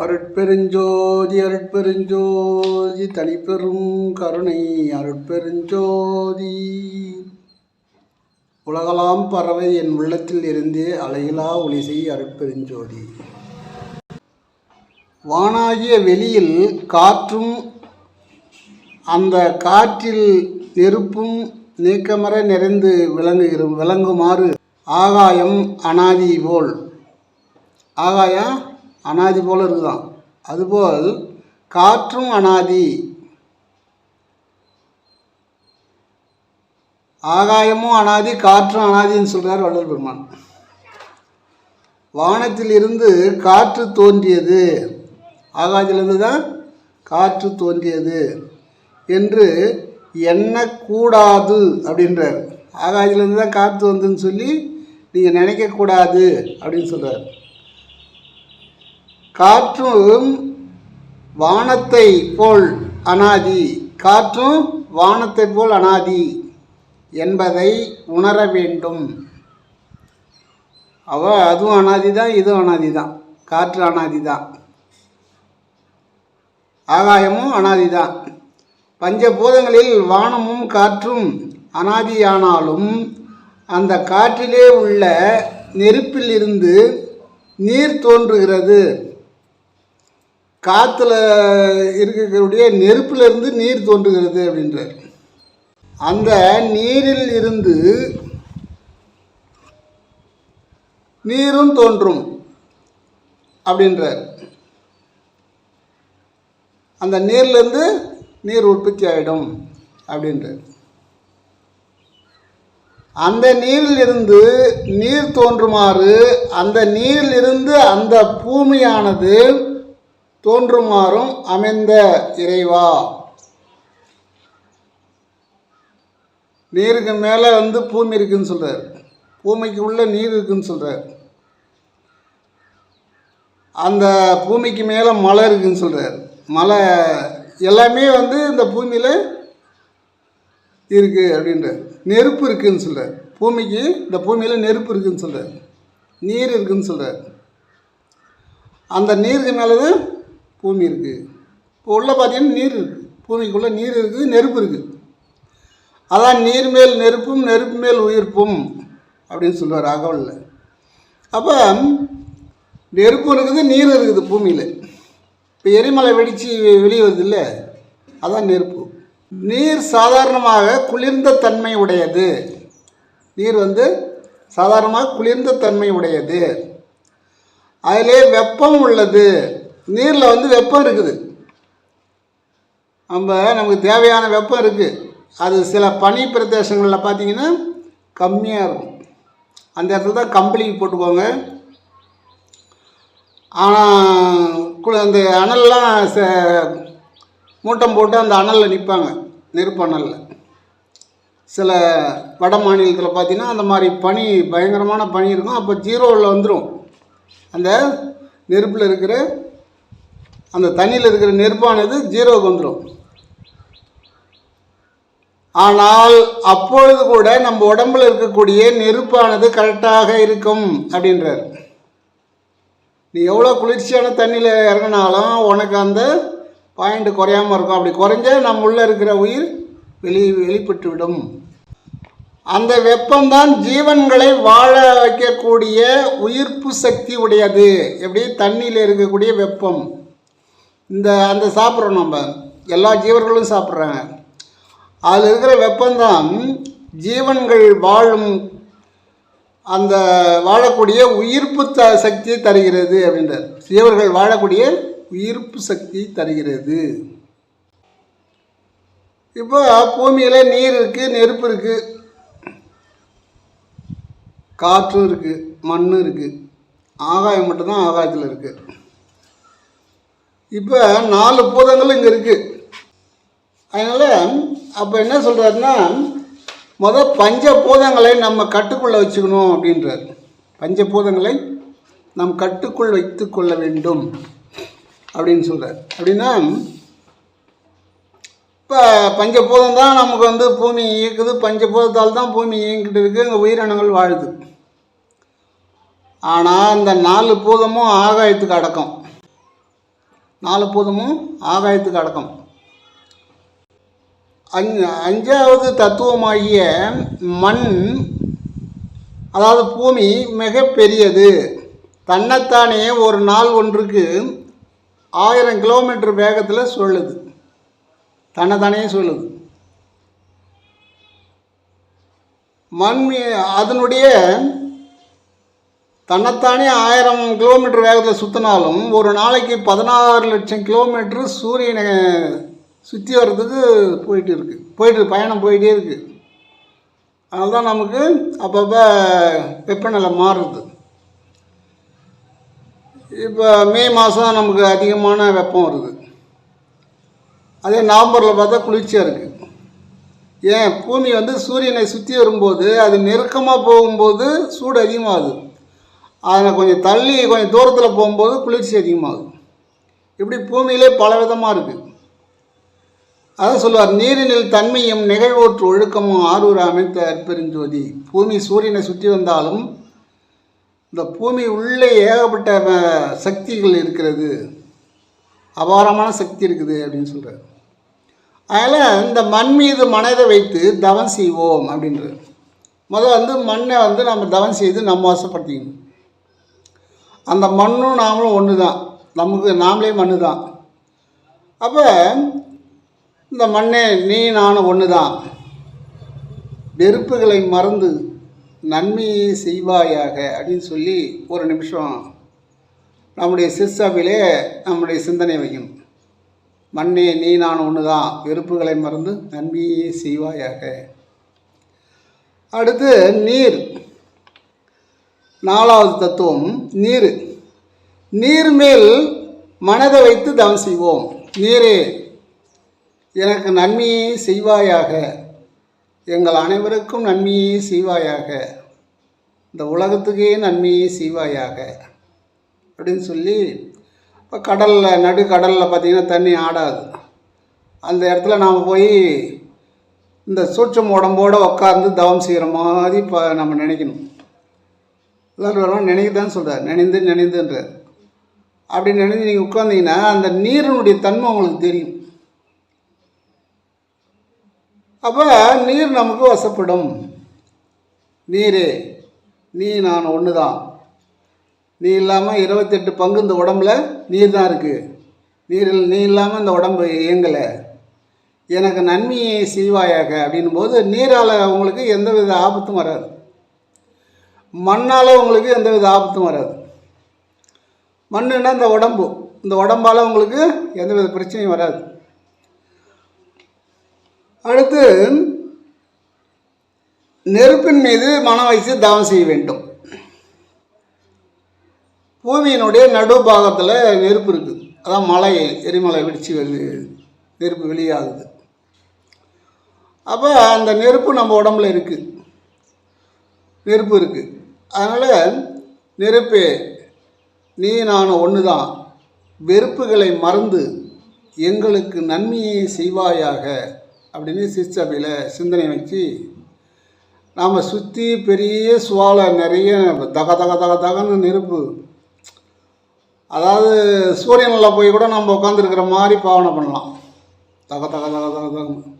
அருட்பெருஞ்சோதி அருட்பெருஞ்சோதி தனிப்பெரும் கருணை அருட்பெருஞ்சோதி. உலகலாம் பறவை என் உள்ளத்தில் இருந்தே அலையிலா ஒளிசை அருட்பெருஞ்சோதி. வானாகிய வெளியில் காற்றும் அந்த காற்றில் நெருப்பும் நீக்கமர நிறைந்து விளங்குகிற விளங்குமாறு ஆகாயம் அனாதி போல். ஆகாயம் அனாதி போல் இருக்குதான். அதுபோல் காற்றும் அனாதி. ஆகாயமும் அனாதி காற்றும் அனாதின்னு சொல்கிறார் வள்ளல் பெருமான். வானத்தில் இருந்து காற்று தோன்றியது. ஆகாயத்திலிருந்து தான் காற்று தோன்றியது என்று எண்ணக்கூடாது அப்படின்றார். ஆகாயத்திலேருந்து தான் காற்று வந்துன்னு சொல்லி நீங்கள் நினைக்கக்கூடாது அப்படின்னு சொல்கிறார் காற்றும் வானத்தை போல் அனாதி. காற்றும் வானத்தை போல் அனாதி என்பதை உணர வேண்டும். அவ அதுவும் அனாதி தான் இதுவும் அனாதி தான். காற்று அனாதி தான். ஆகாயமும் அனாதி தான். பஞ்சபூதங்களில் வானமும் காற்றும் அனாதியானாலும் அந்த காற்றிலே உள்ள நெருப்பில் இருந்து நீர் தோன்றுகிறது. காற்றுல இருக்கக்கூடிய நெருப்பிலிருந்து நீர் தோன்றுகிறது அப்படின்றார். அந்த நீரில் இருந்து நீரும் தோன்றும் அப்படின்றார். அந்த நீர்லேருந்து நீர் உற்பத்தி ஆகிடும் அப்படின்றார். அந்த நீரில் இருந்து நீர் தோன்றுமாறு அந்த நீரில் இருந்து அந்த பூமியானது தோன்றுமாறும் அமைந்த இறைவா. நீருக்கு மேலே வந்து பூமி இருக்குன்னு சொல்கிறார் பூமிக்கு உள்ளே நீர் இருக்குன்னு சொல்கிறார் அந்த பூமிக்கு மேலே மலை இருக்குன்னு சொல்கிறார் மலை எல்லாமே வந்து இந்த பூமியில் இருக்குது அப்படின்றார். நெருப்பு இருக்குதுன்னு சொல்கிறார் பூமிக்கு இந்த பூமியில் நெருப்பு இருக்குதுன்னு சொல்கிறார் நீர் இருக்குதுன்னு சொல்கிறார் அந்த நீருக்கு மேலே தான் பூமி இருக்குது இப்போ உள்ளே பார்த்தீங்கன்னா நீர் இருக்குது பூமிக்குள்ளே நீர் இருக்குது நெருப்பு இருக்குது அதான் நீர் மேல் நெருப்பும் நெருப்பு மேல் உயிர்ப்பும் அப்படின்னு சொல்லுவார் அகவலில் அப்போ நெருப்பு இருக்குது நீர் இருக்குது பூமியில். இப்போ எரிமலை வெடித்து வெளியே வருது இல்லை? அதான் நெருப்பு. நீர் சாதாரணமாக குளிர்ந்த தன்மை உடையது. நீர் வந்து சாதாரணமாக குளிர்ந்த தன்மை உடையது. அதிலே வெப்பம் உள்ளது. நீரில் வந்து வெப்பம் இருக்குது. நம்ம நமக்கு தேவையான வெப்பம் இருக்குது அது சில பனி பிரதேசங்களில் பார்த்தீங்கன்னா கம்மியாக இருக்கும். அந்த இடத்துல தான் கம்பளி போட்டுக்கோங்க ஆனால் அந்த அனல்லாம் ச மூட்டம் போட்டு அந்த அனலில் நிற்பாங்க நெருப்பு அனலில். சில வட மாநிலத்தில் பார்த்தீங்கன்னா அந்த மாதிரி பனி பயங்கரமான பனி இருக்கும். அப்போ ஜீரோவில் வந்துடும் அந்த நெருப்பில் இருக்கிற அந்த தண்ணியில் இருக்கிற நெருப்பானது ஜீரோவுக்கு வந்துடும் ஆனால் அப்பொழுது கூட நம்ம உடம்புல இருக்கக்கூடிய நெருப்பானது கரெக்டாக இருக்கும் அப்படின்றார். நீ எவ்வளோ குளிர்ச்சியான தண்ணியில் இறங்கினாலும் உனக்கு அந்த பாயிண்ட் குறையாமல் இருக்கும். அப்படி குறைஞ்சா நம்ம உள்ளே இருக்கிற உயிர் வெளி வெளிப்பட்டு விடும் அந்த வெப்பம்தான் ஜீவன்களை வாழ வைக்கக்கூடிய உயிர்ப்பு சக்தி உடையது. எப்படி? தண்ணியில் இருக்கக்கூடிய வெப்பம். இந்த அந்த சாப்பிட்றோம் நம்ம. எல்லா ஜீவர்களும் சாப்பிட்றாங்க. அதில் இருக்கிற வெப்பம்தான் ஜீவன்கள் வாழும் அந்த வாழக்கூடிய உயிர்ப்பு த சக்தியை தருகிறது அப்படின்றார். ஜீவர்கள் வாழக்கூடிய உயிர்ப்பு சக்தி தருகிறது. இப்போ பூமியில் நீர் இருக்குது நெருப்பு இருக்குது காற்றும் இருக்குது மண் இருக்குது ஆகாயம் மட்டும்தான் ஆகாயத்தில் இருக்குது இப்போ நாலு பூதங்கள் இங்கே இருக்குது அதனால் அப்போ என்ன சொல்கிறாருன்னா முத பஞ்சபூதங்களை நம்ம கட்டுக்குள்ளே வச்சுக்கணும் அப்படின்றார். பஞ்சபூதங்களை நம் கட்டுக்குள் வைத்து கொள்ள வேண்டும் அப்படின்னு சொல்கிறார் அப்படின்னா இப்போ பஞ்சபூதம் தான் நமக்கு வந்து பூமி இயக்குது. பஞ்சபூதத்தால் தான் பூமி இயங்கிட்டு இருக்குது அங்கே உயிரினங்கள் வாழுது. ஆனால் இந்த நாலு பூதமும் ஆகாயத்துக்கு அடக்கம். நாலு பூதமும் ஆகாயத்துக்கு அடக்கம். அஞ் அஞ்சாவது தத்துவமாகிய மண் அதாவது பூமி மிக பெரியது. தன்னைத்தானே ஒரு நாள் ஒன்றுக்கு ஆயிரம் கிலோமீட்டர் வேகத்தில் சொல்லுது. தன்னைத்தானே சொல்லுது. மண் அதனுடைய தன்னைத்தானே ஆயிரம் கிலோமீட்டர் வேகத்தில் சுற்றினாலும் ஒரு நாளைக்கு பதினாறு லட்சம் கிலோமீட்டர் சூரியனை சுற்றி வர்றதுக்கு போயிட்டு இருக்கு. போயிட்டு பயணம் போயிட்டே இருக்கு. அதனால தான் நமக்கு அப்பப்போ வெப்பநிலை மாறுறது இப்போ மே மாதம் நமக்கு அதிகமான வெப்பம் வருது. அதே நவம்பரில் பார்த்தா குளிர்ச்சியாக இருக்குது ஏன்? பூமி வந்து சூரியனை சுற்றி வரும்போது அது நெருக்கமாக போகும்போது சூடு அதிகமாகுது. அதில் கொஞ்சம் தள்ளி கொஞ்சம் தூரத்தில் போகும்போது குளிர்ச்சி அதிகமாகும் இப்படி பூமியிலே பல விதமாக இருக்குது அதான் சொல்லுவார் நீரினில் தன்மையும் நிகழ்வோற்று ஒழுக்கமும் ஆரூர் அமைத்த அற்பெருஞ்சோதி பூமி சூரியனை சுற்றி வந்தாலும் இந்த பூமி உள்ளே ஏகப்பட்ட சக்திகள் இருக்கிறது. அபாரமான சக்தி இருக்குது அப்படின்னு சொல்கிறார் அதனால் இந்த மண் மீது மனதை வைத்து தவம் செய்வோம் அப்படின்றது முதல் வந்து மண்ணை வந்து நம்ம தவம் செய்து நம்ம வசப்படுத்திக்கணும். அந்த மண்ணும் நாமளும் ஒன்று தான் நமக்கு நாமளே மண்ணு தான் அப்போ இந்த மண்ணே நீ நானும் ஒன்று தான் வெறுப்புகளை மறந்து நன்மையை செய்வாயாக அப்படின்னு சொல்லி ஒரு நிமிஷம் நம்முடைய சிற்சபையிலே நம்முடைய சிந்தனை வைக்கணும். மண்ணே நீ நான் ஒன்று தான் வெறுப்புகளை மறந்து நன்மையை செய்வாயாக. அடுத்து நீர். நாலாவது தத்துவம் நீர். நீர் மேல் மனதை வைத்து தவம் செய்வோம். நீரே எனக்கு நன்மையை செய்வாயாக. எங்கள் அனைவருக்கும் நன்மையை செய்வாயாக. இந்த உலகத்துக்கே நன்மையை செய்வாயாக. அப்படின்னு சொல்லி இப்போ கடலில் நடு கடலில் பார்த்தீங்கன்னா தண்ணி ஆடாது. அந்த இடத்துல நாம் போய் இந்த சூட்சம் உடம்போடு உட்காந்து தவம் செய்கிற மாதிரி இப்போ நம்ம நினைக்கணும். எல்லாரும் நினைக்க தான் சொல்கிறார் நினைந்து நினைந்துன்றார். அப்படி நினைந்து நீங்கள் உட்காந்தீங்கன்னா அந்த நீரினுடைய தன்மை உங்களுக்கு தெரியும். அப்போ நீர் நமக்கு வசப்படும். நீரே நீ நான் ஒன்று தான் நீ இல்லாமல் இருபத்தெட்டு பங்கு இந்த உடம்புல நீர் தான் இருக்குது நீர் நீ இல்லாமல் இந்த உடம்பு இயங்கலை. எனக்கு நன்மையை செய்வாயாக அப்படின்னும் போது நீரால் உங்களுக்கு எந்தவித ஆபத்தும் வராது. மண்ணால் உங்களுக்கு எந்த வித ஆபத்தும் வராது. மண்ணுன்னா இந்த உடம்பு. இந்த உடம்பால் உங்களுக்கு எந்த வித பிரச்சனையும் வராது. அடுத்து நெருப்பின் மீது மனம் வைத்து தவம் செய்ய வேண்டும். பூமியினுடைய நடுபாகத்தில் நெருப்பு இருக்குது அதான் மலை எரிமலை வெடிச்சு வருது. நெருப்பு வெளியாகுது. அப்போ அந்த நெருப்பு நம்ம உடம்புல இருக்குது நெருப்பு இருக்குது அதனால் நெருப்பே நீ நான் ஒன்று தான் வெறுப்புகளை மறந்து எங்களுக்கு நன்மையை செய்வாயாக அப்படின்னு சிற்சபையில் சிந்தனை வச்சு நாம் சுற்றி பெரிய சுவாலை நிறைய தக தக தக தகன்னு நெருப்பு. அதாவது சூரியனில் போய் கூட நம்ம உட்காந்துருக்கிற மாதிரி பாவனை பண்ணலாம். தக தக தக தக தகன்னு.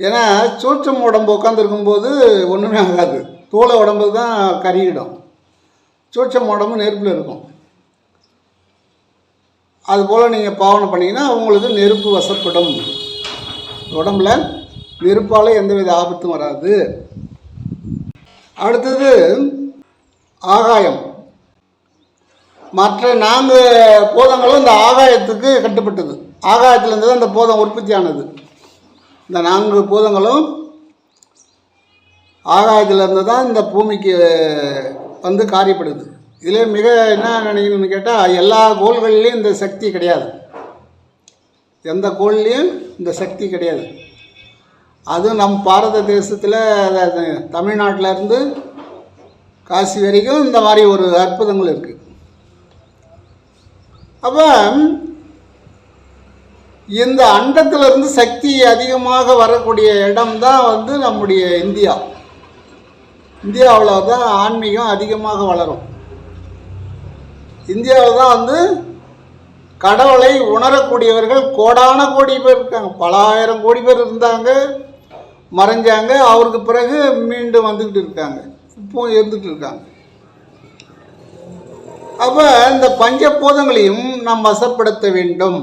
ஏன்னா சூற்றம் உடம்பு உட்காந்துருக்கும்போது ஒன்றுமே ஆகாது. தோலை உடம்பு தான் கருகிடும். சூட்சம் உடம்பு நெருப்பில் இருக்கும். அதுபோல் நீங்கள் பாவனை பண்ணிங்கன்னா உங்களுக்கு நெருப்பு வசப்படும். உடம்புல நெருப்பால் எந்தவித ஆபத்தும் வராது. அடுத்தது ஆகாயம். மற்ற நான்கு போதங்களும் இந்த ஆகாயத்துக்கு கட்டுப்பட்டது. ஆகாயத்திலேருந்து தான் இந்த போதம் உற்பத்தி ஆனது இந்த நான்கு போதங்களும் ஆகாயத்திலேருந்து தான் இந்த பூமிக்கு வந்து காரியப்படுது. இதில் மிக என்ன நினைக்கணும்னு கேட்டால் எல்லா கோள்கள்லேயும் இந்த சக்தி கிடையாது. எந்த கோள்லேயும் இந்த சக்தி கிடையாது. அதுவும் நம் பாரத தேசத்தில் தமிழ்நாட்டிலேருந்து காசி வரைக்கும் இந்த மாதிரி ஒரு அற்புதங்கள் இருக்குது அப்போ இந்த அண்டத்திலிருந்து சக்தி அதிகமாக வரக்கூடிய இடம் தான் வந்து நம்முடைய இந்தியா. இந்தியாவில் தான் ஆன்மீகம் அதிகமாக வளரும். இந்தியாவில் தான் வந்து கடவுளை உணரக்கூடியவர்கள் கோடான கோடி பேர் இருக்காங்க. பல ஆயிரம் கோடி பேர் இருந்தாங்க மறைஞ்சாங்க. அவருக்கு பிறகு மீண்டும் வந்துக்கிட்டு இருக்காங்க. இப்போ இருந்துட்டு இருக்காங்க. அப்போ இந்த பஞ்சபூதங்களையும் நாம் வசப்படுத்த வேண்டும்.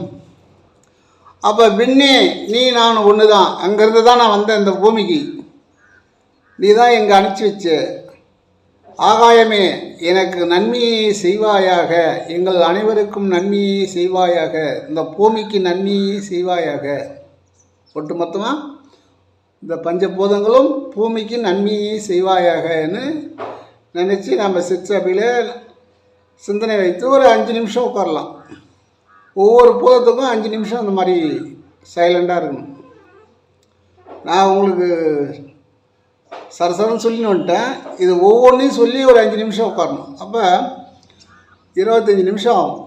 அப்போ விண்ணே நீ நான் ஒன்று தான் அங்கேருந்து தான் நான் வந்தேன் இந்த பூமிக்கு. நீ தான் எங்கே அனுப்பிச்சி வச்ச. ஆகாயமே எனக்கு நன்மையை செய்வாயாக. எங்கள் அனைவருக்கும் நன்மையை செய்வாயாக. இந்த பூமிக்கு நன்மையை செய்வாயாக. ஒட்டுமொத்தமாக இந்த பஞ்சபூதங்களும் பூமிக்கு நன்மையை செய்வாயாகன்னு நினச்சி நம்ம சிற்சபையில் சிந்தனை வைத்து ஒரு அஞ்சு நிமிஷம் உட்காரலாம். ஒவ்வொரு பூதத்துக்கும் அஞ்சு நிமிஷம் அந்த மாதிரி சைலண்டாக இருக்கணும். நான் உங்களுக்கு சரசரன்னு சொல்லின்னு வந்துட்டேன். இது ஒவ்வொன்றையும் சொல்லி ஒரு அஞ்சு நிமிஷம் உட்காரணும். அப்போ இருபத்தஞ்சி நிமிஷம். ஆகும்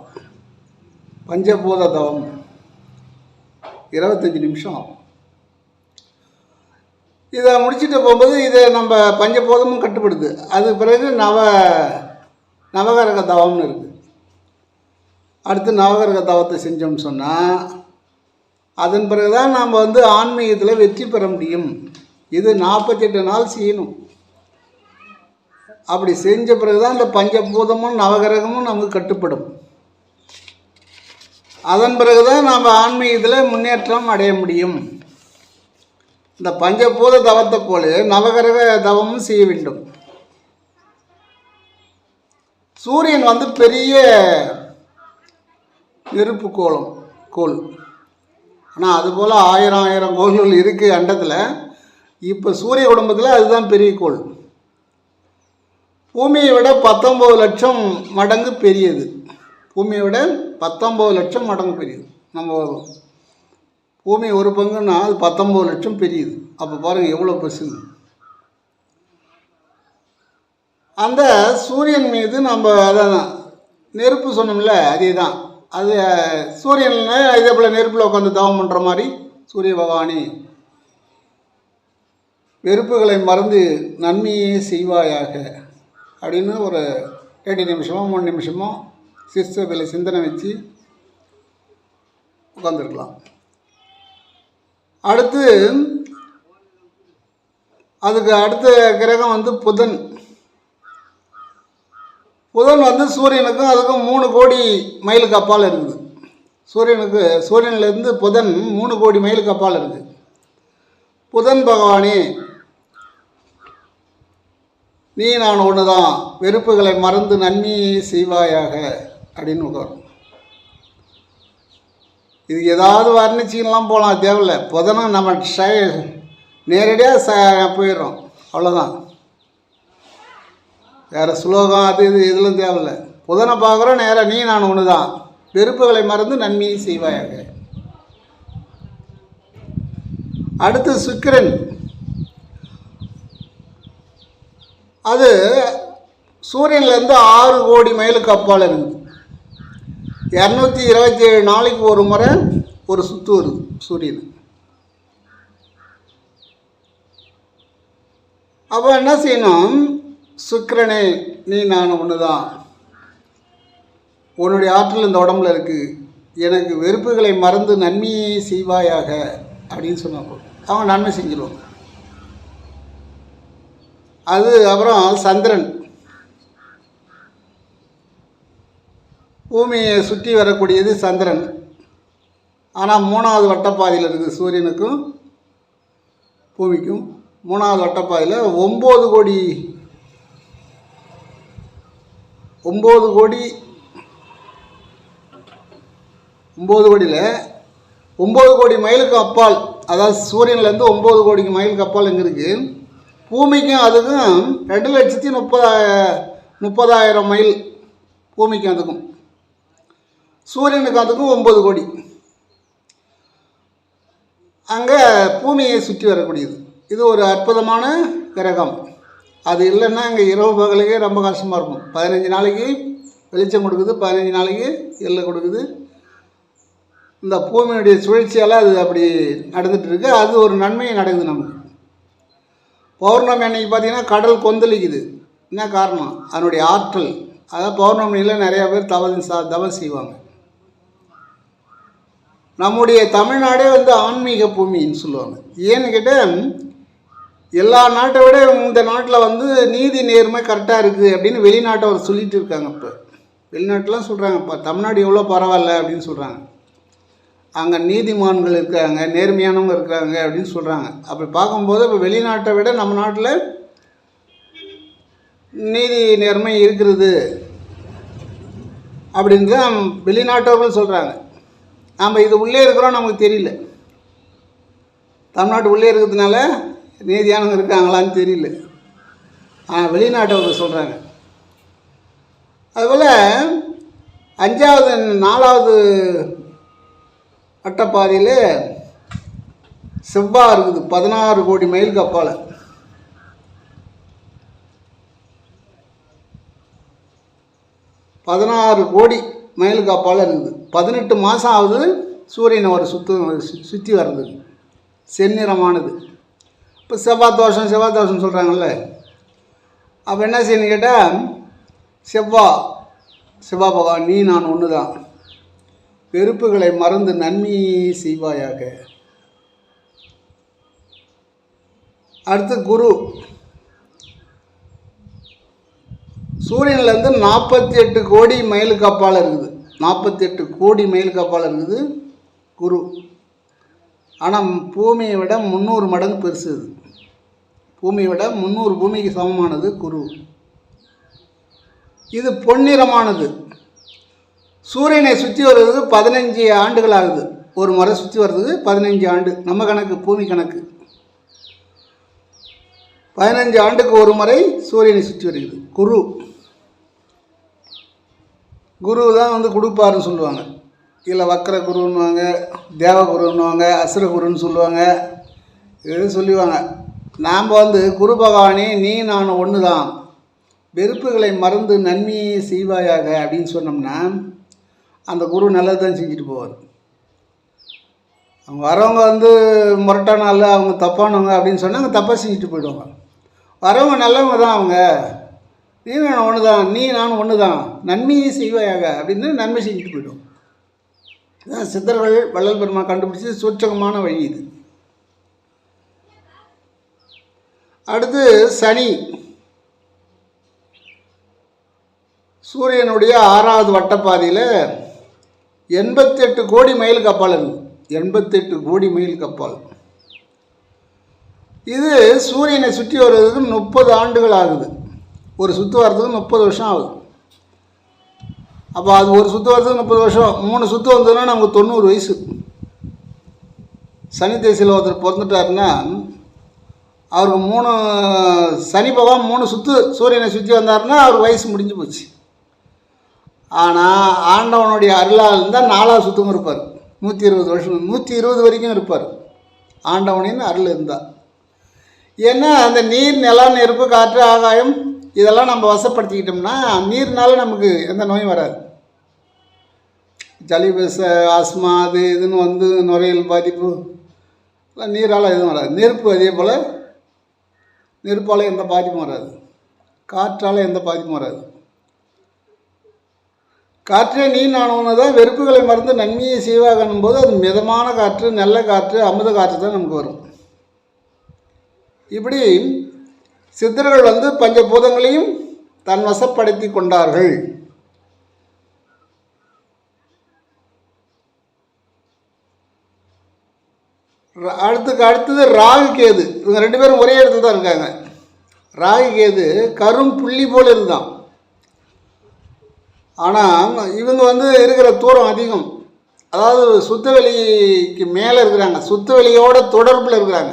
பஞ்சபூத தவம் இருபத்தஞ்சி நிமிஷம். ஆகும் இதை முடிச்சுட்டு போகும்போது இதை நம்ம பஞ்சபூதமும் கட்டுப்படுது. அது பிறகு நவ நவகரக தவம்னு இருக்குது அடுத்து நவகரக தவத்தை செஞ்சோம்னு சொன்னால் அதன் பிறகு தான் நாம் வந்து ஆன்மீகத்தில் வெற்றி பெற முடியும். இது நாற்பத்தெட்டு நாள் செய்யணும். அப்படி செஞ்ச பிறகு தான் இந்த பஞ்சபூதமும் நவகிரகமும் நமக்கு கட்டுப்படும். அதன் பிறகு தான் நாம் ஆன்மீகத்தில் முன்னேற்றம் அடைய முடியும். இந்த பஞ்சபூத தவத்தை போல நவகிரக தவமும் செய்ய வேண்டும். சூரியன் வந்து பெரிய நெருப்பு கோலம் கோல். ஆனால் அதுபோல் ஆயிரம் ஆயிரம் கோள்கள் இருக்குது அண்டத்தில். இப்போ சூரிய உடம்புக்குள்ள அதுதான் பெரிய கோள். பூமியை விட பத்தொம்பது லட்சம் மடங்கு பெரியது. பூமியை விட பத்தொம்பது லட்சம் மடங்கு பெரியது. நம்ம பூமி ஒரு பங்குன்னா அது பத்தொம்பது லட்சம் பெரியது. அப்போ பாருங்கள் எவ்வளோ பெருசு அந்த சூரியன் மீது நம்ம அதான் நெருப்பு சொன்னோம்ல அதே தான் அது சூரியன் இதே போல் நெருப்பில் உட்காந்து தவம் பண்ணுற மாதிரி சூரிய பகவானி வெறுப்புகளை மறந்து நன்மையே செய்வாயாக அப்படின்னு ஒரு ரெண்டு நிமிஷமோ மூணு நிமிஷமோ சிஸ்டபில் சிந்தனை வச்சு உட்காந்துருக்கலாம் அடுத்து அதுக்கு அடுத்த கிரகம் வந்து புதன். புதன் வந்து சூரியனுக்கும் அதுக்கும் மூணு கோடி மைலுக்கு அப்பால் இருக்குது. சூரியனுக்கு சூரியன்லேருந்து புதன் மூணு கோடி மைலுக்கு அப்பால் இருக்குது. புதன் பகவானே நீ நான் ஒன்று தான் வெறுப்புகளை மறந்து நன்மையை செய்வாயாக அப்படின்னு உட்காரும் இது ஏதாவது வர்ணிச்சிக்கலாம் போகலாம் தேவையில்ல. புதனம் நம்ம ஷை நேரடியாக ச போயிடுறோம். அவ்வளோதான் வேறு ஸ்லோகம் அது இது இதெல்லாம் தேவையில்ல. புதனை பார்க்குறோம் நேராக நீ நான் ஒன்று தான் வெறுப்புகளை மறந்து நன்மையை செய்வாயாக. அடுத்து சுக்கிரன். அது சூரியன்லேருந்து ஆறு கோடி மைலுக்கு அப்பால் இருக்குது இரநூத்தி இருபத்தி ஏழு நாளைக்கு ஒரு முறை ஒரு சுற்று வருது சூரியன். அப்போ என்ன செய்யணும்? சுக்கரனே நீ நான் ஒன்று தான் உன்னுடைய ஆற்றல் இந்த உடம்புல இருக்குது எனக்கு வெறுப்புகளை மறந்து நன்மையை செய்வாயாக அப்படின்னு சொன்னாங்க அவன் நன்மை செஞ்சிருவாங்க அது அப்புறம் சந்திரன். பூமியை சுற்றி வரக்கூடியது சந்திரன். ஆனால் மூணாவது வட்டப்பாதையில் இருக்குது சூரியனுக்கும் பூமிக்கும். மூணாவது வட்டப்பாதையில் ஒம்பது கோடி ஒம்பது கோடி ஒம்பது கோடியில் ஒம்பது கோடி மைலுக்கு அப்பால் அதாவது சூரியன்லேருந்து ஒம்பது கோடிக்கு மைலுக்கு அப்பால் எங்கே இருக்குது பூமிக்கும் அதுக்கும் ரெண்டு லட்சத்தி முப்பதாய முப்பதாயிரம் மைல் பூமிக்கும் அதுக்கும். சூரியனுக்கு அதுக்கும் ஒம்பது கோடி. அங்கே பூமியை சுற்றி வரக்கூடியது. இது ஒரு அற்புதமான கிரகம். அது இல்லைன்னா அங்கே இரவு பகலுக்கே ரொம்ப கஷ்டமாக இருக்கும். பதினஞ்சு நாளைக்கு வெளிச்சம் கொடுக்குது பதினஞ்சு நாளைக்கு எள்ளு கொடுக்குது. இந்த பூமியுடைய சுழற்சியால் அது அப்படி நடந்துகிட்டு இருக்குது அது ஒரு நன்மையை நடக்குது நமக்கு. பௌர்ணமி அன்னைக்கு பார்த்தீங்கன்னா கடல் கொந்தளிக்குது. என்ன காரணம்? அதனுடைய ஆற்றல். அதாவது பௌர்ணமியில் நிறையா பேர் தவம் சா தவம் செய்வாங்க. நம்முடைய தமிழ்நாடே வந்து ஆன்மீக பூமின்னு சொல்லுவாங்க. ஏன்னு கேட்டால் எல்லா நாட்டை விட இந்த நாட்டில் வந்து நீதி நேர்மை கரெக்டாக இருக்குது அப்படின்னு வெளிநாட்டை அவர் சொல்லிட்டு இருக்காங்க இப்போ. வெளிநாட்டிலாம் சொல்கிறாங்க இப்போ தமிழ்நாடு எவ்வளோ பரவாயில்ல அப்படின்னு சொல்கிறாங்க அங்கே நீதிமான்கள் இருக்காங்க நேர்மையானவங்க இருக்கிறாங்க அப்படின்னு சொல்கிறாங்க அப்படி பார்க்கும்போது இப்போ வெளிநாட்டை விட நம்ம நாட்டில் நீதி நேர்மை இருக்கிறது அப்படின்னு தான் வெளிநாட்டவர்கள் சொல்கிறாங்க நாம் இது உள்ளே இருக்கிறோம் நமக்கு தெரியல. தமிழ்நாட்டு உள்ளே இருக்கிறதுனால நீதியானவங்க இருக்காங்களான்னு தெரியல. ஆனால் வெளிநாட்டவர்கள் சொல்கிறாங்க அதுபோல் அஞ்சாவது நாலாவது வட்டப்பாதையில் செவ்வாய் இருக்குது பதினாறு கோடி மைலுக்கு அப்பால் பதினாறு கோடி மைலுக்கு அப்பால் இருக்குது. பதினெட்டு மாதம் ஆகுது சூரியனை ஒரு சுத்து சுற்றி வர்றது. செந்நிறமானது. இப்போ செவ்வாய் தோஷம் செவ்வாய் தோஷம் சொல்கிறாங்கல்ல அப்போ என்ன செய்யணும்னு கேட்டால் செவ்வா செவ்வா பகவான் நீ நான் ஒன்று தான் வெறுப்புகளை மறந்து நன்மையை செய்வாயாக. அடுத்து குரு. சூரியன்லேருந்து நாற்பத்தி எட்டு கோடி மைலுக்கு அப்பால் இருக்குது. நாற்பத்தி எட்டு கோடி மைலுக்கு அப்பால் இருக்குது குரு. ஆனால் பூமியை விட முந்நூறு மடங்கு பெருசு இது. பூமியை விட முந்நூறு பூமிக்கு சமமானது குரு. இது பொன்னிறமானது. சூரியனை சுற்றி வருவது பதினஞ்சு ஆண்டுகள் ஆகுது ஒரு முறை சுற்றி வர்றது பதினஞ்சு ஆண்டு. நம்ம கணக்கு பூமி கணக்கு. பதினஞ்சு ஆண்டுக்கு ஒரு முறை சூரியனை சுற்றி வருகிறது. குரு. குரு தான் வந்து கொடுப்பாருன்னு சொல்லுவாங்க. இல்லை வக்கர குருன்னுவாங்க தேவகுருன்னுவாங்க அசுர குருன்னு சொல்லுவாங்க. இது சொல்லுவாங்க நாம் வந்து குரு பகவானே நீ நான் ஒன்று தான் வெறுப்புகளை மறந்து நன்மையை செய்வாயாக அப்படின்னு சொன்னோம்னா அந்த குரு நல்லது தான் செஞ்சுட்டு போவார். அவங்க வரவங்க வந்து முரட்டான ஆள் அவங்க தப்பானவங்க அப்படின்னு சொன்னால் அவங்க தப்பாக செஞ்சுட்டு போயிடுவாங்க. வரவங்க நல்லவங்க தான் அவங்க. நீ நான் ஒன்று தான் நீ நான் ஒன்று தான் நன்மையை செய்வாயாக அப்படின்னு நன்மை செஞ்சுட்டு போயிடும். இதான் சித்தர்கள் வள்ளல் பெருமா கண்டுபிடிச்சது சூச்சகமான வழி இது. அடுத்து சனி. சூரியனுடைய ஆறாவது வட்டப்பாதையில் எண்பத்தெட்டு கோடி மயில் கப்பால் இருக்குது எண்பத்தெட்டு கோடி மயில் கப்பால். இது சூரியனை சுற்றி வர்றதுக்கு முப்பது ஆண்டுகள் ஆகுது. ஒரு சுற்று வர்றதுக்கு முப்பது வருஷம் ஆகுது. அப்போ அது ஒரு சுற்று வர்றதுக்கு முப்பது வருஷம். மூணு சுற்று வந்ததுன்னா நமக்கு தொண்ணூறு வயசு. சனி தேசியில் ஒருத்தர் பிறந்துட்டாருன்னா அவருக்கு மூணு சனி பகவான் மூணு சுற்று சூரியனை சுற்றி வந்தாருன்னா அவர் வயசு முடிஞ்சு போச்சு. ஆனால் ஆண்டவனுடைய அருளால் இருந்தால் நாலாவது சுத்தமும் இருப்பார். நூற்றி இருபது வருஷம் நூற்றி இருபது வரைக்கும் இருப்பார். ஆண்டவனின் அருள் இருந்தால் ஏன்னா அந்த நீர் நிலம் நெருப்பு காற்று ஆகாயம் இதெல்லாம் நம்ம வசப்படுத்திக்கிட்டோம்னா நீர்னால நமக்கு எந்த நோயும் வராது. ஜலிபச ஆஸ்மா அது இதுன்னு வந்து நுரையீரல் பாதிப்பு நீரால் எதுவும் வராது. நெருப்பு அதே போல் நெருப்பால் எந்த பாதிப்பும் வராது. காற்றால் எந்த பாதிப்பும் வராது. காற்றே நீ நான் தான் வெறுப்புகளை மறந்து நன்மையை செய்வாகணும் போது அது மிதமான காற்று நல்ல காற்று அமுத காற்று தான் நமக்கு வரும். இப்படி சித்தர்கள் வந்து பஞ்சபூதங்களையும் தன் வசப்படுத்தி கொண்டார்கள். அடுத்துக்கு அடுத்தது ராகு கேது. இவங்க ரெண்டு பேரும் ஒரே இடத்துல தான் இருக்காங்க. ராகு கேது கரும் புள்ளி போல் இருந்தான். ஆனால் இவங்க வந்து இருக்கிற தூரம் அதிகம். அதாவது சுத்தவெளிக்கு மேலே இருக்கிறாங்க. சுத்தவெளியோட தொடர்பில் இருக்கிறாங்க.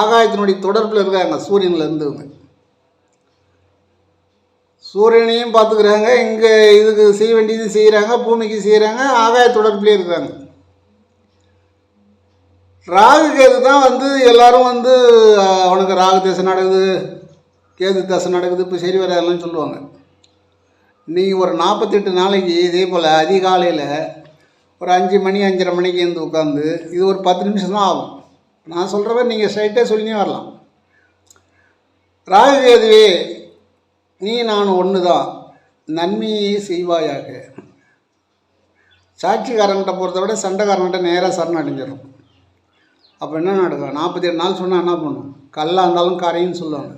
ஆகாயத்தினுடைய தொடர்பில் இருக்காங்க சூரியனில் இருந்தவங்க. சூரியனையும் பார்த்துக்கிறாங்க. இங்கே இதுக்கு செய்ய வேண்டியது செய்கிறாங்க பூமிக்கு செய்கிறாங்க ஆகாய தொடர்புலேயே இருக்கிறாங்க. ராகு கேது தான் வந்து எல்லாரும் வந்து அவனுக்கு ராகு தசை நடக்குது கேது தசை நடக்குது இப்போ சரி வராதுன்னு சொல்லுவாங்க. நீங்கள் ஒரு நாற்பத்தெட்டு நாளைக்கு இதே போல் அதிகாலையில் ஒரு அஞ்சு மணி அஞ்சரை மணிக்கு இருந்து உட்காந்து இது ஒரு பத்து நிமிஷம் தான் ஆகும். நான் சொல்கிறவ நீங்கள் ஸ்ட்ரைட்டாக சொல்லினே வரலாம். ராகு கேதுவே நீ நான் ஒன்று தான் நன்மையை செய்வாயாக. சாட்சிக்காரங்கிட்ட பொறுத்த விட சண்டைக்காரங்கிட்ட நேராக சரணடைஞ்சிடும் அப்போ என்ன நடக்கும்? நாற்பத்தி ஏழு நாள் சொன்னால் என்ன பண்ணும்? கல்லாக இருந்தாலும் கரைன்னு சொல்லுவாங்க.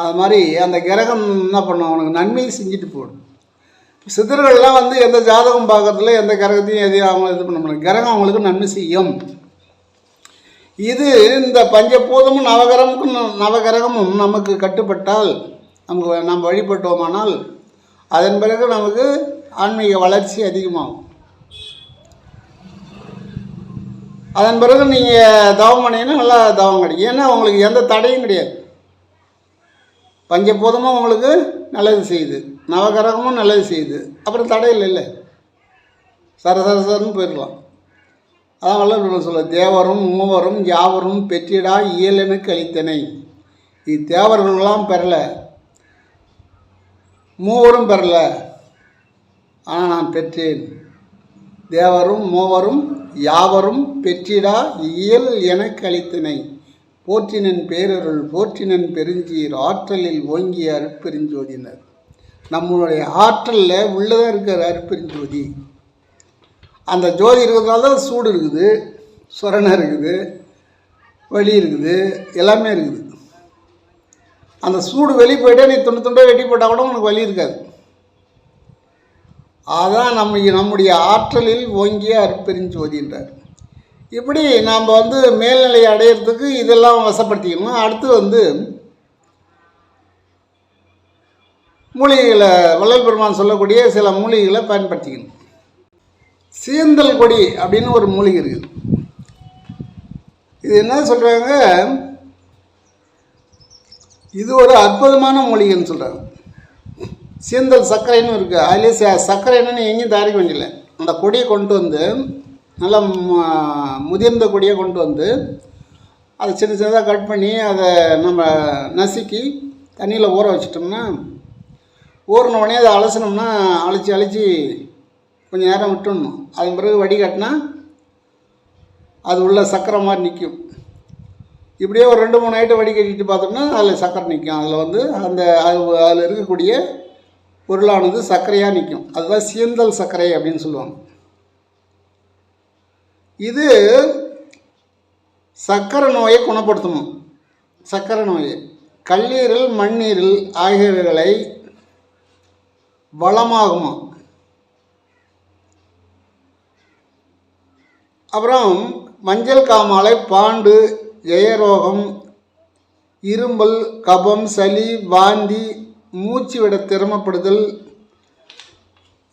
அது மாதிரி அந்த கிரகம் என்ன பண்ணும்? அவனுக்கு நன்மையை செஞ்சுட்டு போடும். சித்தர்கள்லாம் வந்து எந்த ஜாதகம் பார்க்கறதுல எந்த கிரகத்தையும் எதையும் அவங்க இது பண்ண முடியும் கிரகம் அவங்களுக்கு நன்மை செய்யும். இது இந்த பஞ்சபூதமும் நவகிரகமும் நவகிரகமும் நமக்கு கட்டுப்பட்டால் நமக்கு நாம் வழிபட்டோமானால் அதன் பிறகு நமக்கு ஆன்மீக வளர்ச்சி அதிகமாகும். அதன் பிறகு நீங்கள் தவம் பண்ணீங்கன்னா நல்லா தவம் கிடைக்கும். ஏன்னா உங்களுக்கு எந்த தடையும் கிடையாது. பஞ்சபூதமும் உங்களுக்கு நல்லது செய்யுது. நவகரகமும் நல்லது செய்யுது. அப்புறம் தடை இல்லை சர போயிடலாம் அதான் வல்ல சொல்ல தேவரும் மூவரும் யாவரும் பெற்றிடா இயலெனு கழித்தனை இது இத்தேவர்களெல்லாம் பெறல மூவரும் பெறல ஆனால் நான் பெற்றேன் தேவரும் மூவரும் யாவரும் பெற்றிடா இயல் என கழித்தனை போற்றினன் பேரருள் போற்றினன் பெருஞ்சீர் ஆற்றலில் ஓங்கிய அருட்பெருஞ்சோதினர். நம்மளுடைய ஆற்றலில் உள்ளதாக இருக்கிற அருட்பெருஞ்சோதி. அந்த ஜோதி இருக்கிறதுனால தான் சூடு இருக்குது சுரணம் இருக்குது வலி இருக்குது எல்லாமே இருக்குது. அந்த சூடு வெளியே போயிட்டே நீ துண்டு துண்டாக வெட்டி போட்டால் கூட உனக்கு வலி இருக்காது. அதான் நம்ம நம்முடைய ஆற்றலில் ஓங்கிய அருட்பெருஞ்சோதின்றார். இப்படி நாம் வந்து மேல்நிலை அடையிறதுக்கு இதெல்லாம் வசப்படுத்திக்கணும். அடுத்து வந்து மூலிகைகளை வள்ளல் பெருமான் சொல்லக்கூடிய சில மூலிகைகளை பயன்படுத்திக்கணும். சீந்தல் கொடி அப்படின்னு ஒரு மூலிகை இருக்குது. இது என்ன சொல்கிறாங்க இது ஒரு அற்புதமான மூலிகைன்னு சொல்கிறாங்க சீந்தல் சர்க்கரைன்னு இருக்குது அதுலேயே ச சர்க்கரைன்னு எங்கேயும் தயாரிக்க வேண்டியில்லை அந்த கொடியை கொண்டு வந்து நல்லா முதிர்ந்த கொடியை கொண்டு வந்து அதை சின்ன சின்னதாக கட் பண்ணி அதை நம்ம நசுக்கி தண்ணியில் ஊற வச்சிட்டோம்னா ஊறின உடனே அதை அலசினோம்னா அழைச்சி அழைச்சி கொஞ்சம் நேரம் விட்டுடணும். அதன் பிறகு வடிகட்டினா அது உள்ள சக்கரை மாதிரி நிற்கும் இப்படியே ஒரு ரெண்டு மூணு ஐட்டம் வடிகட்டிட்டு பார்த்தோம்னா அதில் சக்கரை நிற்கும் அதில் வந்து அந்த அது அதில் இருக்கக்கூடிய பொருளானது சர்க்கரையாக நிற்கும் அதுதான் சீந்தல் சர்க்கரை அப்படின்னு சொல்லுவாங்க. இது சர்க்கரை நோயை குணப்படுத்தணும் சர்க்கரை நோயை. கல்லீரல் மண்ணீரல் ஆகியவைகளை வளமாகுமா? அப்புறம் மஞ்சள் காமாலை பாண்டு ஜெயரோகம் இரும்பல் கபம் சளி வாந்தி மூச்சு விட திறமப்படுதல்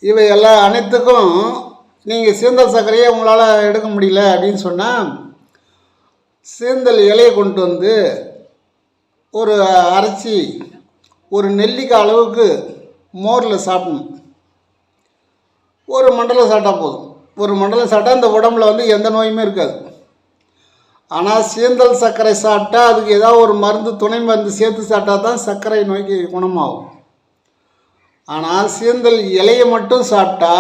இவை எல்லாம் அனைத்துக்கும் நீங்கள் சேந்தல் சர்க்கரையை உங்களால் எடுக்க முடியல அப்படின்னு சொன்னால் சேந்தல் இலையை கொண்டு வந்து ஒரு அரைச்சி ஒரு நெல்லிக்காய் அளவுக்கு மோரில் சாப்பிடணும். ஒரு மண்டலம் சாப்பிட்டா போதும். ஒரு மண்டலம் சாப்பிட்டா அந்த உடம்புல வந்து எந்த நோயுமே இருக்காது. ஆனால் சேந்தல் சர்க்கரை சாப்பிட்டா அதுக்கு ஏதாவது ஒரு மருந்து துணை மருந்து சேர்த்து சாப்பிட்டா தான் சர்க்கரை நோய்க்கு குணமாகும். ஆனால் சீந்தல் இலையை மட்டும் சாப்பிட்டா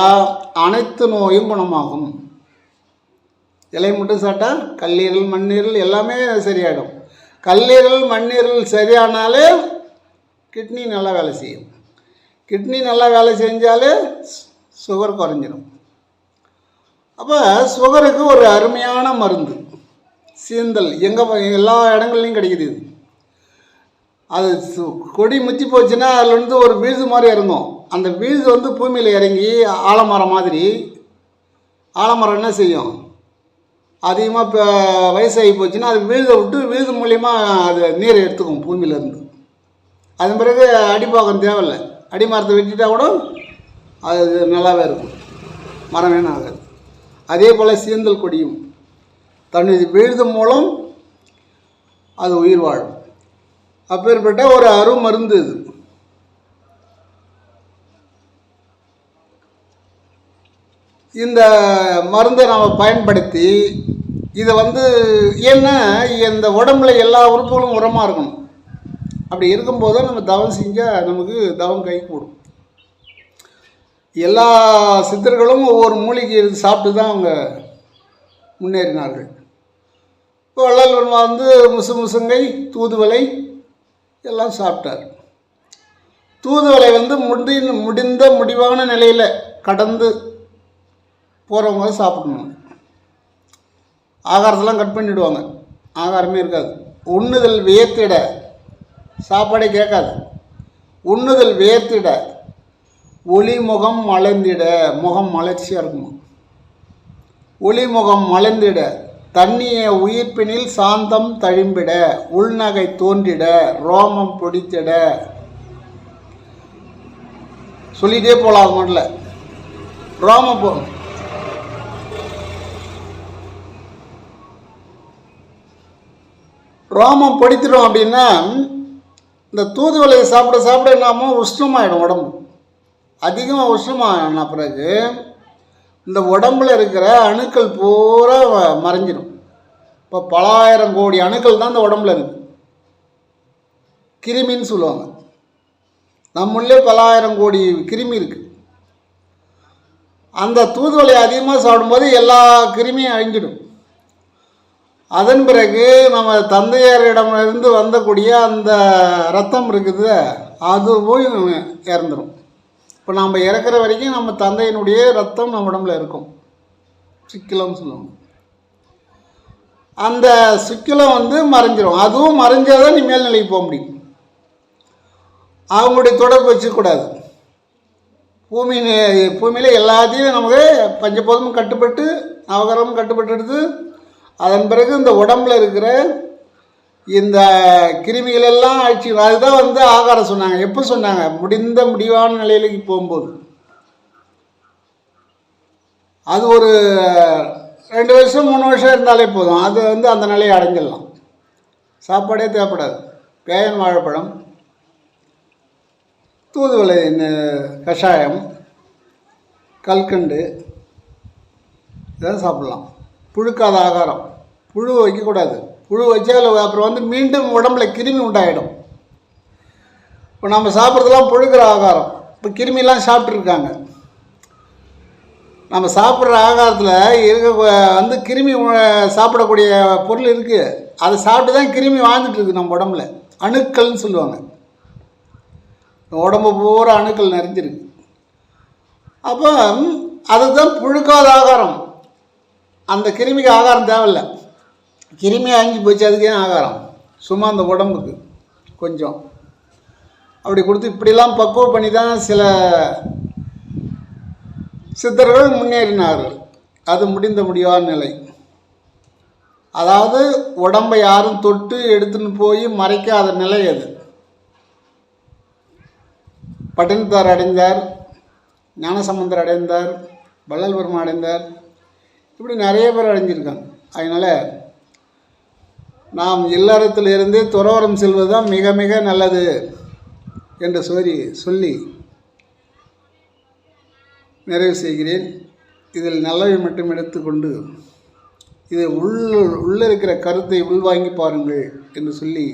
அனைத்து நோயும் குணமாகும். இலையை மட்டும் சாப்பிட்டா கல்லீரல் மண்ணீரல் எல்லாமே சரியாயிடும். கல்லீரல் மண்ணீரல் சரியானாலே கிட்னி நல்லா வேலை செய்யும். கிட்னி நல்லா வேலை செஞ்சாலே சுகர் குறைஞ்சிடும் அப்போ சுகருக்கு ஒரு அருமையான மருந்து. சீந்தல் எங்கே எல்லா இடங்கள்லையும் கிடைக்கிது இது. அது கொடி முத்தி போச்சுன்னா அதுலேருந்து ஒரு வீழ்து மாதிரி இறங்கும். அந்த வீழ்து வந்து பூமியில் இறங்கி ஆலமரம் மாதிரி ஆலமரம் என்ன செய்யும்? அதிகமாக இப்போ வயசாகி போச்சுன்னா அது வீழ்த விட்டு வீழ்து மூலிமா அது நீரை எடுத்துக்கும் பூமியிலேருந்து அதன் பிறகு அடிப்பாக்கம் தேவையில்லை. அடிமரத்தை வெட்டிட்டா கூட அது நல்லாவே இருக்கும். மரம் வேணும் ஆகாது அதே போல் சீந்தல் கொடியும். தன்னுடைய வீழ்து மூலம் அது உயிர் வாழும். அப்பேற்பட்ட ஒரு அருமருந்து இது. இந்த மருந்தை நாம் பயன்படுத்தி இதை வந்து ஏன்னா இந்த உடம்புல எல்லா உறுப்புகளும் உரமாக இருக்கணும். அப்படி இருக்கும்போது நம்ம தவம் செஞ்சால் நமக்கு தவம் கை கூடும். எல்லா சித்தர்களும் ஒவ்வொரு மூலிகை சாப்பிட்டு தான் அவங்க முன்னேறினார்கள். இப்போ வள்ளல் வந்து முசு முசுங்கை தூதுவளை எல்லாம் சாப்பிட்டார். தூதுவளை வந்து முடி முடிந்த முடிவான நிலையில் கடந்து போகிறவங்க சாப்பிடணும். ஆகாரத்தெல்லாம் கட் பண்ணிவிடுவாங்க ஆகாரமே இருக்காது. உண்ணுதல் வியத்திட. சாப்பாடே கேட்காது. உண்ணுதல் வியத்திட. ஒளி முகம் மலர்ந்திட. முகம் மலர்ச்சியாக இருக்குமா? ஒளி முகம் மலர்ந்திட. தண்ணிய உயிர்ப்பினில் சாந்தம் தழும்பிட உள்நகை தோன்றிட ரோமம் பிடித்திட. சொல்லிட்டே போகலாம் அது ரோமம் போ ரோமம் பிடித்திடும் அப்படின்னா இந்த தூதுவளையை சாப்பிட சாப்பிட என்னாமோ உஷ்ணமாயிடும் உடம்பு. அதிகமாக உஷ்ணமான பிறகு இந்த உடம்புல இருக்கிற அணுக்கள் பூரா வ- மறைஞ்சிடும் இப்போ பலாயிரம் கோடி அணுக்கள் தான் இந்த உடம்புல இருக்கு. கிருமின்னு சொல்லுவாங்க. நம்மளே பலாயிரம் கோடி கிருமி இருக்கு. அந்த தூதுவளையை அதிகமாக சாப்பிடும்போது எல்லா கிருமியும் அழிஞ்சிடும். அதன் பிறகு நம்ம தந்தையாரிடமிருந்து வந்தக்கூடிய அந்த ரத்தம் இருக்குது அதுவும் இறந்துடும் இப்போ நம்ம இறக்குற வரைக்கும் நம்ம தந்தையினுடைய ரத்தம் நம்ம உடம்புல இருக்கும். சிக்கலம்னு சொல்லுவாங்க. அந்த சிக்கிலம் வந்து மறைஞ்சிரும். அதுவும் மறைஞ்சால் தான் நீ மேல்நிலைக்கு போக முடியும். அவங்களுடைய தொடர்பு வச்சுக்கூடாது. பூமியின் பூமியில் எல்லாத்தையும் நமக்கு பஞ்சபோதமும் கட்டுப்பட்டு நவகரமும் கட்டுப்பட்டு எடுத்து அதன் பிறகு இந்த உடம்புல இருக்கிற இந்த கிருமிகள் எல்லாம் அழிச்சு அதுதான் வந்து ஆகாரம் சொன்னாங்க. எப்போ சொன்னாங்க? முடிந்த முடிவான நிலையிலுக்கு போகும்போது. அது ஒரு ரெண்டு வருஷம் மூணு வருஷம் இருந்தாலே போதும். அது வந்து அந்த நிலையை அடைஞ்சிடலாம். சாப்பாடே தேவைப்படாது. பேயன் வாழைப்பழம் தூதுவளை இந்த கஷாயம் கல்கண்டு இதெல்லாம் சாப்பிட்லாம். புழுக்காத ஆகாரம். புழு வைக்கக்கூடாது. புழு வச்சால் அப்புறம் வந்து மீண்டும் உடம்புல கிருமி உண்டாயிடும். இப்போ நம்ம சாப்பிட்றதுலாம் புழுக்கிற ஆகாரம். இப்போ கிருமிலாம் சாப்பிட்ருக்காங்க நம்ம சாப்பிட்ற ஆகாரத்தில் இருக்க வந்து கிருமி சாப்பிடக்கூடிய பொருள் இருக்குது அதை சாப்பிட்டு தான் கிருமி வாழ்ந்துட்டுருக்கு நம்ம உடம்புல. அணுக்கள்னு சொல்லுவாங்க. உடம்பு பூரா அணுக்கள் நிறைஞ்சிருக்கு. அப்போ அதுதான் புழுக்காத ஆகாரம். அந்த கிருமிக்கு ஆகாரம் தேவையில்லை. கிருமி அழிஞ்சு போச்சு அதுக்கு ஏன் ஆகாரம். சும்மா அந்த உடம்புக்கு கொஞ்சம். அப்படி கொடுத்து இப்படிலாம் பக்குவம் பண்ணி தான் சில சித்தர்கள் முன்னேறினார்கள். அது முடிந்த முடியாத நிலை. அதாவது உடம்பை யாரும் தொட்டு எடுத்துன்னு போய் மறைக்காத நிலை அது. பட்டினத்தார் அடைந்தார் ஞானசம்பந்தர் அடைந்தார் வள்ளல்வர்மா அடைந்தார். இப்படி நிறைய பேர் அடைஞ்சிருக்காங்க. அதனால் நாம் இல்லறத்திலிருந்து துறவரம் செல்வதுதான் மிக மிக நல்லது என்று சொல்லி சொல்லி நிறைவு செய்கிறேன். இதில் நல்லவை மட்டும் எடுத்துக்கொண்டு இது உள் உள்ளே இருக்கிற கருத்தை உள்வாங்கி பாருங்கள் என்று சொல்லி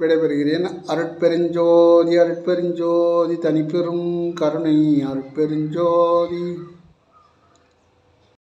விடைபெறுகிறேன். அருட்பெருஞ்சோதி அருட்பெருஞ்சோதி தனிப்பெரும் கருணை அருட்பெருஞ்சோதி.